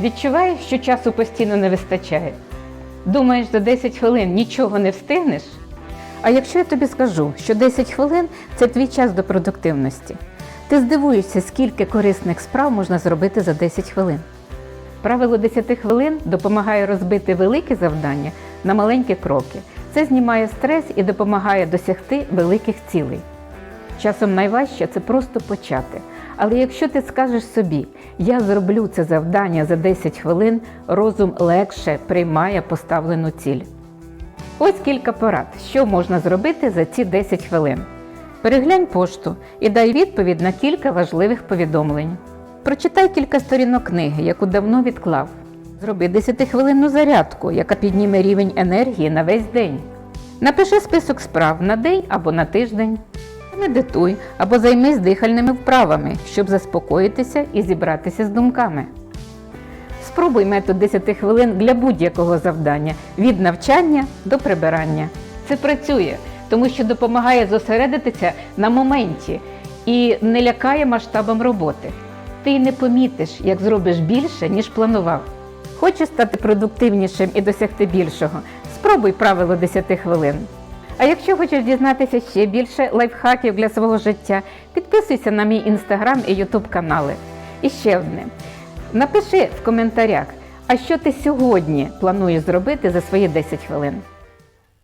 Відчуваєш, що часу постійно не вистачає? Думаєш, за 10 хвилин нічого не встигнеш? А якщо я тобі скажу, що 10 хвилин це твій час до продуктивності, ти здивуєшся, скільки корисних справ можна зробити за 10 хвилин. Правило 10 хвилин допомагає розбити великі завдання на маленькі кроки. Це знімає стрес і допомагає досягти великих цілей. Часом найважче це просто почати. Але якщо ти скажеш собі, я зроблю це завдання за 10 хвилин, розум легше приймає поставлену ціль. Ось кілька порад, що можна зробити за ці 10 хвилин. Переглянь пошту і дай відповідь на кілька важливих повідомлень. Прочитай кілька сторінок книги, яку давно відклав. Зроби 10-хвилинну зарядку, яка підніме рівень енергії на весь день. Напиши список справ на день або на тиждень. Медитуй або займись дихальними вправами, щоб заспокоїтися і зібратися з думками. Спробуй метод 10 хвилин для будь-якого завдання від навчання до прибирання. Це працює, тому що допомагає зосередитися на моменті і не лякає масштабом роботи. Ти й не помітиш, як зробиш більше, ніж планував. Хочеш стати продуктивнішим і досягти більшого? Спробуй правило 10 хвилин. А якщо хочеш дізнатися ще більше лайфхаків для свого життя, підписуйся на мій інстаграм і ютуб канали. І ще одне. Напиши в коментарях, а що ти сьогодні плануєш зробити за свої 10 хвилин.